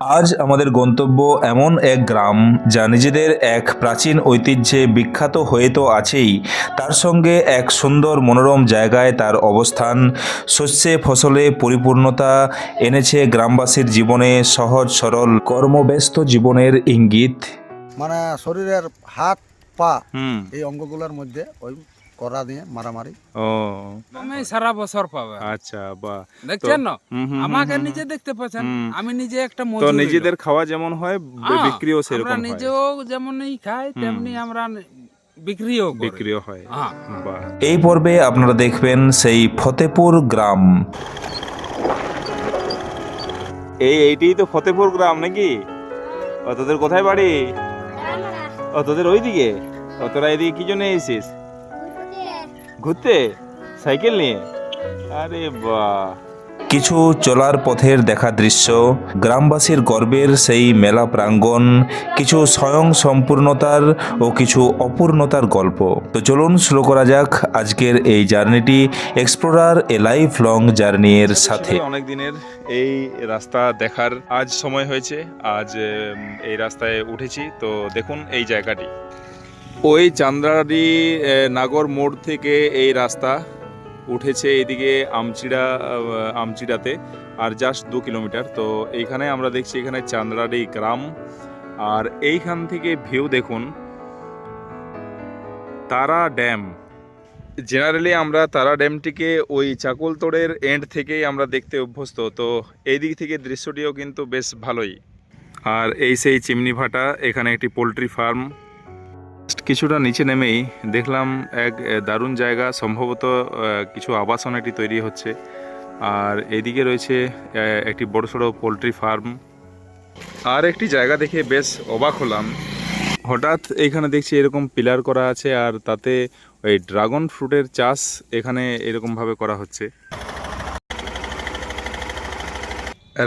আজ আমাদের গন্তব্য এমন এক গ্রাম যা নিজেদের এক প্রাচীন ঐতিহ্যে বিখ্যাত হয়ে তো আছেই। তার সঙ্গে এক সুন্দর মনোরম জায়গায় তার অবস্থান শস্যে ফসলে পরিপূর্ণতা এনেছে গ্রামবাসীর জীবনে সহজ সরল কর্মব্যস্ত জীবনের ইঙ্গিত। মানে শরীরের হাত পা এই অঙ্গগুলোর মধ্যে ওই করা দিয়ে মারামারি। ও। আমি সারা বছর পাবে। আচ্ছা বাহ দেখছেন না? আমাকে নিজে দেখতে পাচ্ছেন। আমি নিজে একটা তো নিজেদের খাওয়া যেমন হয় হ্যাঁ, বিক্রিও সেরকম আমরা নিজেও যেমনই খাই তেমনি আমরা বিক্রিও বিক্রিও হয়। হ্যাঁ। বাহ। এই পর্বে আপনারা দেখবেন সেই ফতেপুর গ্রাম। এই এইটাই তো ফতেপুর গ্রাম নাকি? ও তোদের কোথায় বাড়ি? ও তোদের ওইদিকে? ও তোরা এদিকে কি জন্য এসেছিস? ঘুরতে? সাইকেল নিয়ে? আরে বাহ। কিছু চলার পথের দেখা দৃশ্য গ্রামবাসীর গর্বের সেই মেলা প্রাঙ্গণ কিছু স্বয়ং সম্পূর্ণতার ও কিছু অপূর্ণতার গল্প। তো চলুন শুরু করা যাক আজকের এই জার্নিটি এক্সপ্লোরার এ লাইফ লং জার্নির সাথে। অনেক দিনের এই রাস্তা দেখার আজ সময় হয়েছে আজ এই রাস্তায় উঠেছি। তো দেখুন এই জায়গাটি। ওই চান্দ্রাড়ি আহ, নাগর মোড় থেকে এই রাস্তা উঠেছে এইদিকে আমচিড়া আমচিড়াতে আর জাস্ট দু কিলোমিটার। তো এইখানে আমরা দেখছি এখানে চান্দ্রাড়ি গ্রাম। আর এইখান থেকে ভিউ দেখুন তারা ড্যাম। জেনারেলি আমরা তারা ড্যামটিকে ওই চাকলতোড়ের এন্ড থেকেই আমরা দেখতে অভ্যস্ত। তো এই দিক থেকে দৃশ্যটিও কিন্তু বেশ ভালোই। আর এই সেই চিমনি ভাটা এখানে একটি পোলট্রি ফার্ম কিছুটা নিচে নেমেই দেখলাম এক দারুণ জায়গা। সম্ভবত কিছু আবাসন একটি তৈরি হচ্ছে। আর এদিকে রয়েছে একটি একটি বড়সড় পোলট্রি ফার্ম। আর একটি জায়গা দেখে বেশ অবাক হলাম। হঠাৎ এখানে দেখছি এরকম পিলার করা আছে আর তাতে ওই ড্রাগন ফ্রুটের চাষ এখানে এরকমভাবে করা হচ্ছে।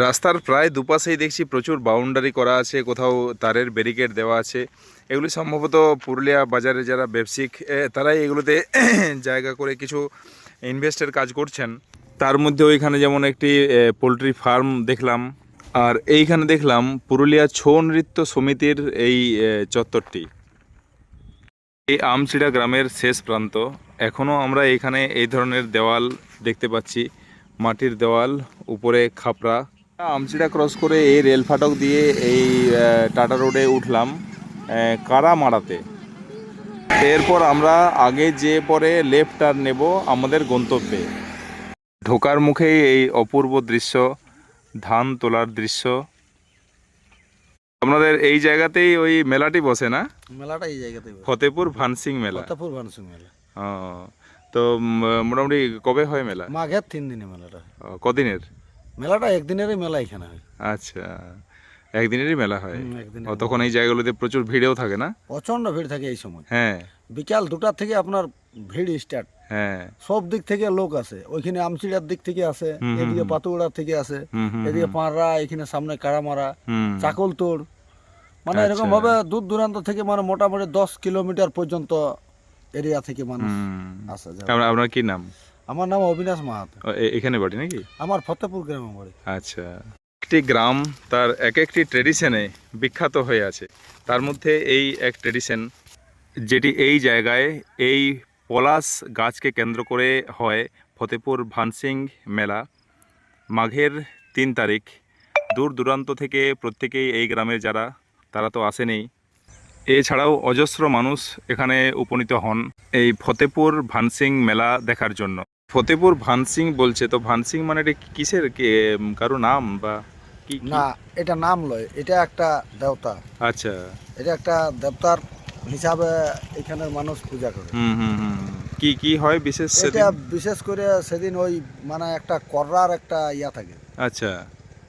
রাস্তার প্রায় দুপাশেই দেখছি প্রচুর বাউন্ডারি করা আছে, কোথাও তারের ব্যারিকেড দেওয়া আছে। এগুলি সম্ভবত পুরুলিয়া বাজারে যারা ব্যবসায়িক তারাই এগুলোতে জায়গা করে কিছু ইনভেস্টের কাজ করছেন। তার মধ্যে ওইখানে যেমন একটি পোলট্রি ফার্ম দেখলাম, আর এইখানে দেখলাম পুরুলিয়া ছৌ নৃত্য সমিতির এই চত্বরটি। এই আমচিড়া গ্রামের শেষ প্রান্ত। এখনও আমরা এখানে এই ধরনের দেওয়াল দেখতে পাচ্ছি, মাটির দেওয়াল, উপরে খাপড়া। আমচিড়া ক্রস করে এই রেল ফাটক দিয়ে এই টাটা রোডে উঠলাম। আহ, কারামারাতে এরপর আমরা আগে যে পরে লেফট টার্ন নেব আমাদের গন্তব্যে। ঢোকার মুখেই এই অপূর্ব দৃশ্য ধান তোলার দৃশ্য। আপনাদের এই জায়গাতেই ওই মেলাটি বসে না? মেলাটা এই জায়গাতেই ফতেপুর ভানসিং মেলা। ফতেপুর ভানসুং মেলা। ও, তো মোটামুটি কবে হয় মেলা? মাঘের তিন দিনে মেলাটা কদিনের? মেলাটা একদিনেরই মেলা এখানে হয়। আচ্ছা। একদিনেরই মেলা হয়। ও, তখন এই জায়গাগুলোতে প্রচুর ভিড়েও থাকে না? প্রচণ্ড ভিড় থাকে এই সময়। হ্যাঁ। বিকাল দুটার থেকে আপনার ভিড় স্টার্ট হ্যাঁ। সব দিক থেকে লোক আসে। ওইখানে আমচিড়ার দিক থেকে হুম, এদিকে পাতুড়ার থেকে হুম এদিকে পাঁড়া এখানে সামনে কারামারা হুম। চাকলতোড়। মানে আচ্ছা। এরকম ভাবে দূর দূরান্ত থেকে মানে মোটামুটি দশ কিলোমিটার পর্যন্ত এরিয়া থেকে মানুষ। আসে। যায় আপনার কি নাম? আমার নাম অবিনাশ মাহাতো। এখানে বাড়ি নাকি? আমার ফতেপুর গ্রামে বাড়ি। আচ্ছা। একটি গ্রাম তার এক একটি ট্রেডিশনে বিখ্যাত হয়ে আছে। তার মধ্যে এই এক ট্রেডিশন যেটি এই জায়গায় এই পলাশ গাছকে কেন্দ্র করে হয় ফতেপুর ভানসিং মেলা। মাঘের তিন তারিখ, দূর দূরান্ত থেকে প্রত্যেকেই এই গ্রামের যারা, তারা তো আসেনি। এছাড়াও অজস্র মানুষ এখানে উপনীত হন এই ফতেপুর ভানসিং মেলা দেখার জন্য। ফতেপুর ভানসিং বলছে, তো ভানসিং মানে এটা কিসের কারও নাম বা কি? না এটা নাম লয় এটা একটা দেবতা। আচ্ছা। এটা একটা দেবতার হিসাবে এখানের মানুষ পূজা করে। হুম হুম হুম কি কি হয় বিশেষ এটা বিশেষ করে সেদিন ওই মানে একটা কররার একটা ইয়া থাকে। আচ্ছা।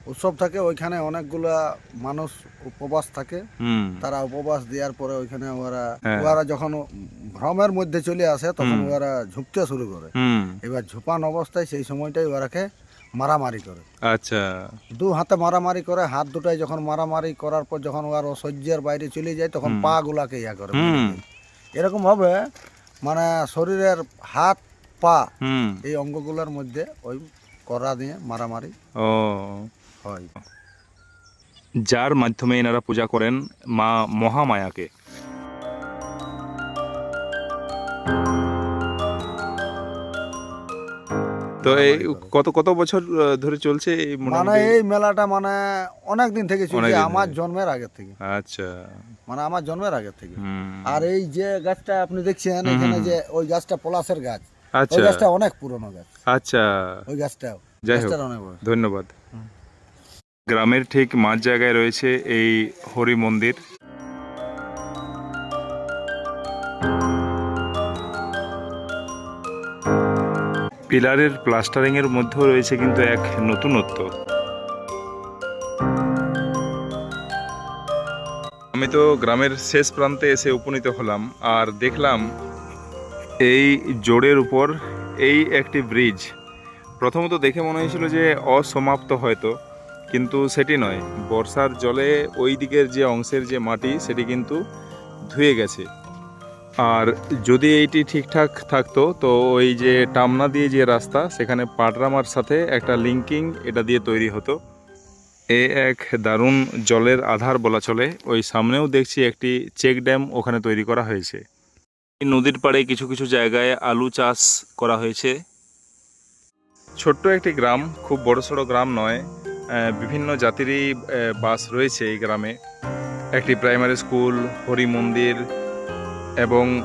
উৎসব থাকে ওইখানে অনেকগুলা মানুষ উপবাস থাকে। হুম। তারা উপবাস দেওয়ার পরে ওইখানে ওরা হ্যাঁ। ওরা যখন ভ্রমের মধ্যে চলে আসে তখন ওরা ঝুঁকতে শুরু করে। হুম। এবার ঝুপান অবস্থায় সেই সময়টাই ওরাকে মারামারি করে। আচ্ছা। দু হাতে মারামারি করে হাত দুটাই যখন মারামারি করার পর যখন ওর অসহ্যের বাইরে চলে যায় তখন পা গুলাকে ইয়া করে হুম। এরকম ভাবে মানে শরীরের হাত পা এই অঙ্গগুলোর মধ্যে ওই করা দিয়ে মারামারি ও। হয়। যার মাধ্যমে এনারা পূজা করেন মা মহামায়াকে। তো এই কত কত বছর ধরে চলছে এই মানে এই মেলাটা মানে অনেক দিন থেকে চলছে আমার জন্মের আগে থেকে। আচ্ছা। মানে আমার জন্মের আগে থেকে। আর এই যে গাছটা আপনি দেখছেন এখানে যে ওই গাছটা পলাশের গাছ ওই আচ্ছা। গাছটা অনেক পুরনো গাছ। আচ্ছা। ওই গাছটা যাই হোক ধন্যবাদ। গ্রামের ঠিক মাঝ জায়গায় রয়েছে এই হরি মন্দির। পিলারের প্লাস্টারিং এর মধ্যেও রয়েছে কিন্তু এক নতুনত্ব। আমি তো গ্রামের শেষ প্রান্তে এসে উপনীত হলাম আর দেখলাম এই জোড়ের উপর এই একটি ব্রিজ। প্রথমত দেখে মনে হয়েছিল যে অসমাপ্ত হয়তো, কিন্তু সেটি নয়। বর্ষার জলে ওই দিকের যে অংশের যে মাটি, সেটি কিন্তু ধুয়ে গেছে। আর যদি এইটি ঠিকঠাক থাকতো, তো ওই যে টামনা দিয়ে যে রাস্তা, সেখানে পাটরামার সাথে একটা লিঙ্কিং এটা দিয়ে তৈরি হতো। এ এক দারুণ জলের আধার বলা চলে। ওই সামনেও দেখছি একটি চেক ড্যাম ওখানে তৈরি করা হয়েছে। নদীর পাড়ে কিছু কিছু জায়গায় আলু চাষ করা হয়েছে। ছোট্ট একটি গ্রাম, খুব বড় সড়ো গ্রাম নয় বিভিন্ন জাতিরই বাস রয়েছে এই গ্রামে। একটি প্রাইমারি স্কুল, হরি মন্দির এবং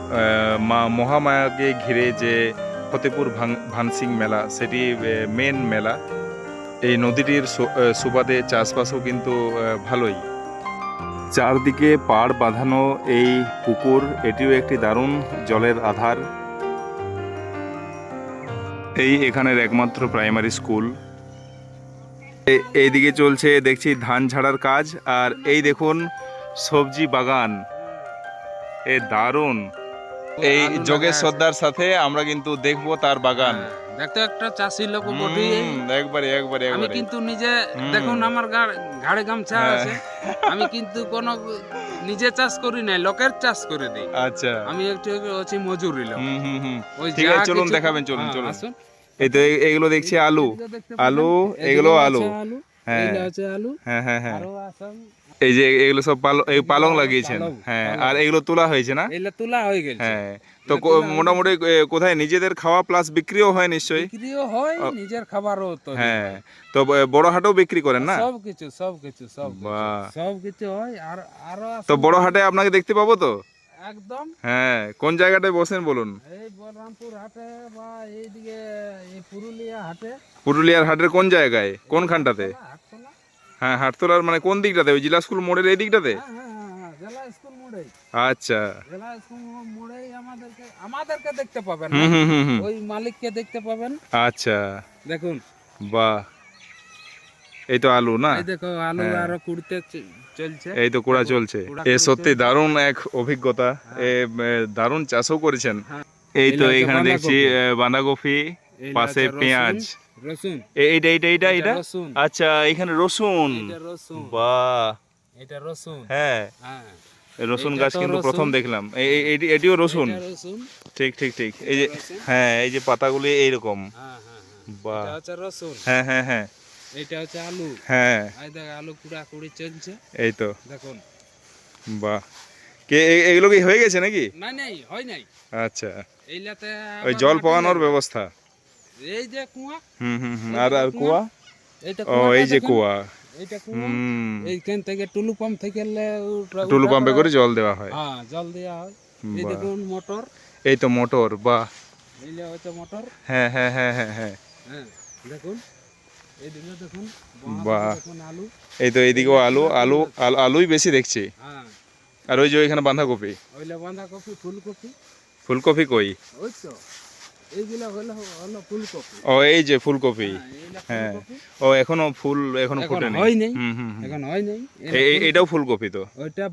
মা মহামায়াকে ঘিরে যে ফতেপুর ভান- ভানসিং মেলা সেটি মেন মেলা। এই নদীটির সুবাদে চাষবাসও কিন্তু ভালোই। চারদিকে পাড় বাঁধানো এই পুকুর এটিও একটি দারুণ জলের আধার। এই এখানের একমাত্র প্রাইমারি স্কুল এ- এইদিকে চলছে দেখছি ধান ঝাড়ার কাজ আর এই দেখুন সবজি বাগান। এ দারুণ। এই যোগেশ সর্দার সাথে আমরা কিন্তু দেখব তার বাগান। দেখতে একটা চাষি লোক বটে। হুম, একবারে একবারে আমি কিন্তু নিজে দেখুন আমার ঘাড়ে গামছা হ্যাঁ। আছে। আমি কিন্তু কোনো নিজে চাষ করি নাই লোকের চাষ করে দিই। আচ্ছা। আমি একটু হচ্ছে মজুরি লোক। হুম হুম হুম। ওই ঠিক আছে, চলুন দেখাবেন, চলুন, হ্যাঁ, চলুন। এই তো এগুলো দেখছি আলু। আলু এগুলো আলু। হ্যাঁ। আলু। হ্যাঁ হ্যাঁ হ্যাঁ। এই যে এগুলো সব পালং লাগিয়েছেন। হ্যাঁ আর এগুলো তোলা হয়েছে না? এইগুলো তোলা হয়ে গেছে। হ্যাঁ তো এগুলো মোটামুটি কোথায় নিজেদের খাওয়া প্লাস বিক্রিও হয় নিশ্চয়ই? বিক্রিও হয় নিজের খাবারও তো হ্যাঁ। তো বড় হাটেও বিক্রি করেন না? সব কিছু সব কিছু সব সব কিছু হয় আর আরও তো। বড় হাটে আপনাকে দেখতে পাবো তো? একদম। হ্যাঁ কোন জায়গাটায় বসেন বলুন? এই বলরামপুর হাটে বা এইদিকে এই পুরুলিয়া হাটে। পুরুলিয়ার হাটের কোন জায়গায়? কোনখানটাতে? হ্যাঁ হাটতলার মানে কোন দিকটাতে? ওই জিলা স্কুল মোড়ের এই দিকটাতে? হ্যাঁ হ্যাঁ হ্যাঁ, হ্যাঁ জেলা স্কুল মোড়েই। আচ্ছা। জেলা স্কুল মোড়েই আমাদেরকে আমাদেরকে দেখতে পাবেন। হুম হুম হুম হুম। ওই মালিককে দেখতে পাবেন। আচ্ছা। দেখুন। বাহ। এই তো আলু না? দেখো আলু হ্যাঁ। আরও কুড়তে চলছে। এই তো কুড়া চলছে। এ সত্যি। দারুণ এক অভিজ্ঞতা। এ এ, দারুণ চাষও করেছেন। হ্যাঁ। এই তো এখানে দেখছি। বাঁধাকপি। পাশে পেঁয়াজ। রসুন। এইটা এইটা এইটা এটা রসুন। আচ্ছা এখানে রসুন। বাহ। এটা রসুন। হ্যাঁ। হ্যাঁ। রসুন গাছ কিন্তু প্রথম দেখলাম। এটিও রসুন। ঠিক ঠিক ঠিক। এই যে হ্যাঁ এই যে পাতাগুলি এইরকম। হ্যাঁ হ্যাঁ বাহ। রসুন। হ্যাঁ হ্যাঁ হ্যাঁ। এটা হচ্ছে আলু। হ্যাঁ। এই দেখ আলু কুড়া কুড়ি চলছে। এই তো। দেখুন। বাহ। কে এগুলো কি হয়ে গেছে নাকি? নাই নাই হয় নাই। আচ্ছা। এইলাতে ওই জল পাওয়ানোর ব্যবস্থা। এই যে কুয়া হুম হুম আর আর কুয়া এইটা ও এই যে কুয়া। এইটা কুয়া। এইখান থেকে টুলু পাম্প থেকে টুলু পাম্পে করে জল দেওয়া হয়। হ্যাঁ জল দেওয়া হয়। এই দেখুন মোটর। এই তো মোটর বাহ। এইলে হচ্ছে মোটর। হ্যাঁ হ্যাঁ হ্যাঁ হ্যাঁ হ্যাঁ। হ্যাঁ দেখুন। এই তো এইদিকেও আলু আলু আলুই বেশি দেখছি। হ্যাঁ। আর ওই যে ওইখানে বাঁধাকপি? বাঁধাকপি ফুলকপি। ফুলকপি কই? ওই তো। এইগুলা হলো হলো ফুলকপি। ও এই যে ফুলকপি। হ্যাঁ হ্যাঁ। ও এখনও ফুল এখনও এখন হয় নাই। হুম হুম হুম। এখন হয় নাই। এটাও ফুলকপি তো?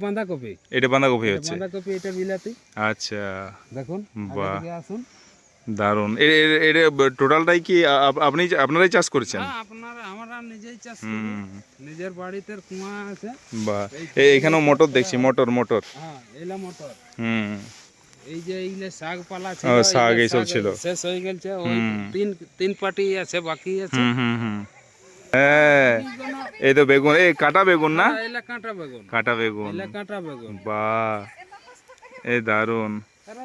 বাঁধাকপি। এটা বাঁধাকপি হচ্ছে? বাঁধাকপি এটা বিলাতি। আচ্ছা। দেখুন বাহ। এদিকে আসুন। দারুণ এটা টোটালটাই কি আপনি আপনারাই চাষ করছেন? হ্যাঁ আপনারা আমরা নিজেই চাষ করি। হুম নিজের বাড়িতে কুয়া আছে। বাহ। এখানেও মোটর দেখছি মোটর মোটর। হ্যাঁ এইলা মোটর। হুম। এই যে শাক পালা ছিল ও, শাক এইগুলা এইসব ছিল। শেষ হয়ে গেছে ওই তিন তিন পাটি আছে বাকি আছে। হুম হুম হ্যাঁ এই তো বেগুন এই কাটা বেগুন না? এলা কাঁটা বেগুন। কাটা বেগুন। এলা কাঁটা বেগুন। বাহ এই দারুণ এই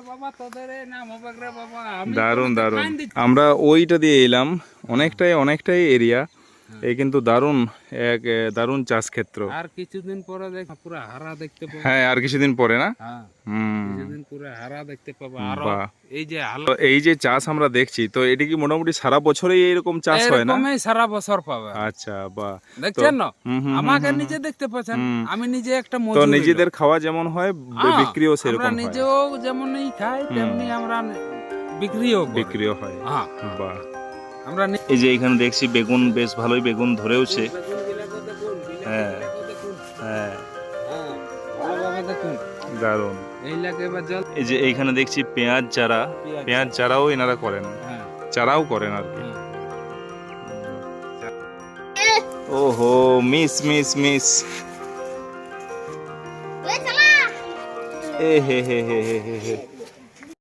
দারুণ দারুণ আমরা ওইটা দিয়ে এলাম অনেকটাই অনেকটাই এরিয়া। এই কিন্তু এক চাষ ক্ষেত্র। আর কিছুদিন পরে দেখ পুরো হারা দেখতে পাবো। হ্যাঁ আর কিছুদিন পরে না? হ্যাঁ। কিছুদিন পুরো হারা দেখতে পাবো। আর এই যে এই যে চাষ আমরা দেখছি তো এটা কি মোটামুটি সারা বছরই এইরকম চাষ হয় না? এরকমই সারা বছর পাবে। আচ্ছা বাহ। দেখছেন না? আমাকে নিজে দেখতে পাচ্ছেন। আমি নিজে একটা তো নিজেদের খাওয়া যেমন হয় হ্যাঁ, বিক্রিও সেরকম হয়। নিজেও যেমনই খাই তেমনি আমরা বিক্রিও করি। বিক্রিও হয়। হ্যাঁ। বাহ। আমরা এই যে এখানে দেখছি বেগুন বেশ ভালোই বেগুন ধরেওছে। হ্যাঁ হ্যাঁ। হ্যাঁ, দারুণ এই যে এইখানে দেখছি পেঁয়াজ চারা পেঁয়াজ চারাও এনারা করেন। হ্যাঁ চারাও করেন আর কি। ওহো মিস মিস মিস। এ হে হে হে হে হে হে।